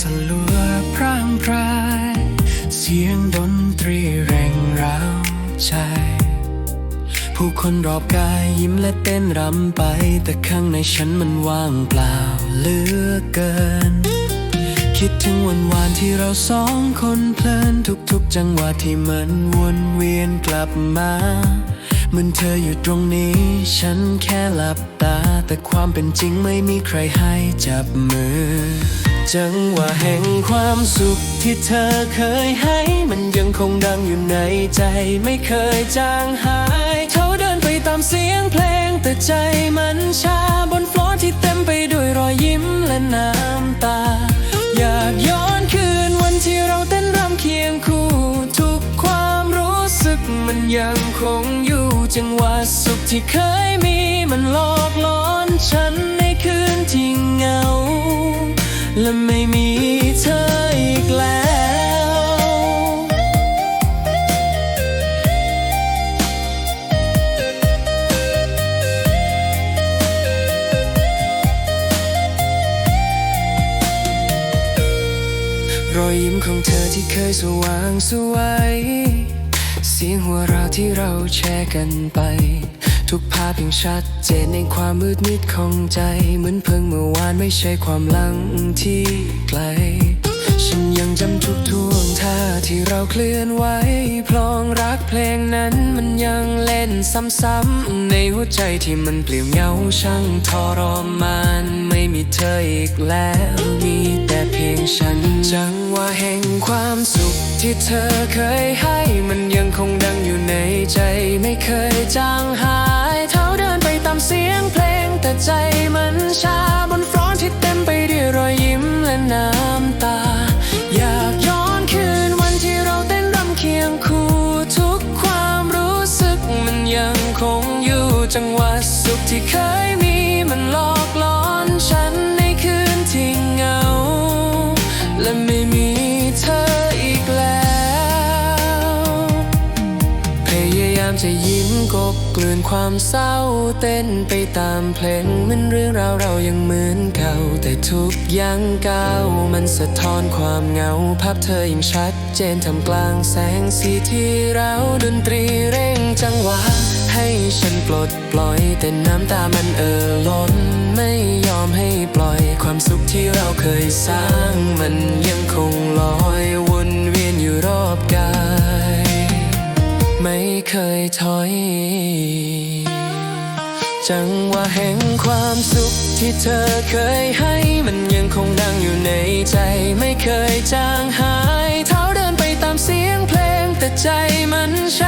สลัวพร่างพราย เสียงดนตรีแรงร้าวใจ ผู้คนรอบกายยิ้มและเต้นรำไป แต่ข้างในฉันมันว่างเปล่าเหลือเกิน คิดถึงวันวานที่เราสองคนเพลินทุกๆ จังหวะที่เหมือนวนเวียนกลับมามันเธออยู่ตรงนี้ ฉันแค่หลับตา แต่ความเป็นจริงไม่มีใครให้จับมือ จังหวะแห่งความสุขที่เธอเคยให้ มันยังคงดังอยู่ในใจไม่เคยจางหายเขาเดินไปตามเสียงเพลง แต่ใจมันชาบนฟลอร์ที่เต็มไปด้วยรอยยิ้มและน้ำตา อยากย้อนคืนวันที่เราเต้นรำเคียงคู่ ทุกความรู้สึกมันยังคงอยู่ จังหวะสุขที่เคยมีมันหลอกหลอนฉัน และไม่มีเธออีกแล้ว รอยยิ้มของเธอที่เคยสว่างสวย เสียงหัวเราะที่เราแชร์กันไป ทุกภาพยังชัดเจนในความมืดมิดของใจ เหมือนเพิ่งเมื่อวานไม่ใช่ความหลังที่ไกล ฉันยังจำทุกท่วงท่าที่เราเคลื่อนไหวพลองรักเพลงนั้นมันยังเล่นซ้ำๆในหัวใจที่มันเปลี่ยวเหงาช่างทรมานไม่มีเธออีกแล้วมีแต่เพียงฉันจังหวะแห่งความสุขที่เธอเคยให้มันยังคงดังอยู่ในใจไม่เคยจางหาย จะยิ้มกบกลืนความเศร้าเต้นไปตามเพลงมันเรื่องราวเรายังเหมือนเก่า แต่ทุกอยังก้าวมันสะท้อนความเหงา ภาพเธอยังชัดเจนทำกลางแสงสีที่เราดนตรีเร่งจังหวะ ให้ฉันปลดปล่อยแต่น้ำตามันเอ่อล้น ไม่ยอมให้ปล่อยความสุขที่เราเคยสร้างมันยังคงลอย ไม่เคยถอย จังหวะแห่งความสุขที่เธอเคยให้ มันยังคงดังอยู่ในใจไม่เคยจางหาย เท้าเดินไปตามเสียงเพลงแต่ใจมันชา